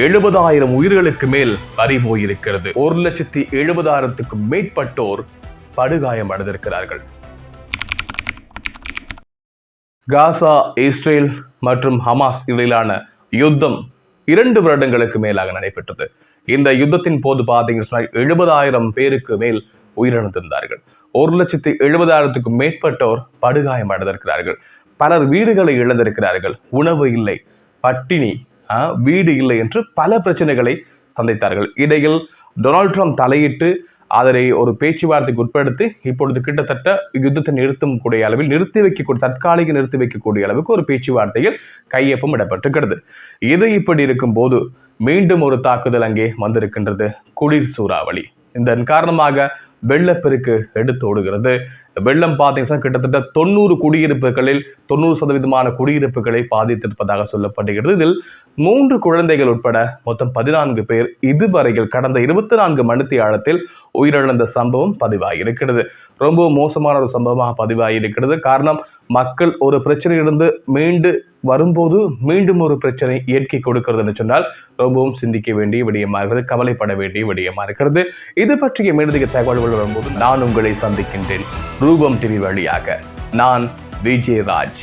எழுபதாயிரம் உயிர்களுக்கு மேல் பறி போயிருக்கிறது. ஒரு லட்சத்தி எழுபதாயிரத்துக்கும் மேற்பட்டோர் படுகாயம் அடைந்திருக்கிறார்கள் காசா இஸ்ரேல் மற்றும் ஹமாஸ் இடையிலான யுத்தம் இரண்டு வருடங்களுக்கு மேலாக நடைபெற்றது. இந்த யுத்தத்தின் போது பார்த்தீங்கன்னு சொன்னால் எழுபதாயிரம் பேருக்கு மேல் உயிரிழந்திருந்தார்கள். ஒரு லட்சத்தி எழுபதாயிரத்துக்கும் மேற்பட்டோர் படுகாயம் அடைந்திருக்கிறார்கள் பலர் வீடுகளை இழந்திருக்கிறார்கள். உணவு இல்லை. பட்டினி வீடு இல்லை என்று பல பிரச்சனைகளை சந்தித்தார்கள். இடையில் டொனால்ட் ட்ரம்ப் தலையிட்டு அதனை ஒரு பேச்சுவார்த்தைக்கு உட்படுத்தி இப்பொழுது கிட்டத்தட்ட யுத்தத்தை நிறுத்தும் கூடிய அளவில் நிறுத்தி வைக்கக்கூடிய தற்காலிக நிறுத்தி வைக்கக்கூடிய அளவுக்கு ஒரு பேச்சுவார்த்தையில் கையொப்பம் இடப்பட்டிருக்கிறது. இது இப்படி இருக்கும்போது மீண்டும் ஒரு தாக்குதல் அங்கே வந்திருக்கின்றது. குளிர் சூறாவளி. இதன் காரணமாக வெள்ளப்பெருக்கு எடுத்து ஓடுகிறது. வெள்ளம் பார்த்தீங்கன்னா கிட்டத்தட்ட தொண்ணூறு குடியிருப்புகளில் தொண்ணூறு சதவீதமான குடியிருப்புகளை பாதித்திருப்பதாக சொல்லப்படுகிறது. இதில் மூன்று குழந்தைகள் உட்பட மொத்தம் பதினான்கு பேர் இதுவரையில் கடந்த இருபத்தி நான்கு மணித்தியாலத்தில் உயிரிழந்த சம்பவம் பதிவாகியிருக்கிறது ரொம்ப மோசமான ஒரு சம்பவமாக பதிவாகியிருக்கிறது காரணம் மக்கள் ஒரு பிரச்சனையிலிருந்து மீண்டு வரும்போது மீண்டும் ஒரு பிரச்சனை இயற்கை கொடுக்கிறதுன்னு சொன்னால் ரொம்பவும் சிந்திக்க வேண்டிய விடயமா இருக்கிறது கவலைப்பட வேண்டிய விடயமா இருக்கிறது. இது பற்றிய மேலதிக தகவல்கள் வரும்போது நான் உங்களை சந்திக்கின்றேன் ரூபம் டிவி வழியாக. நான் விஜய் ராஜ்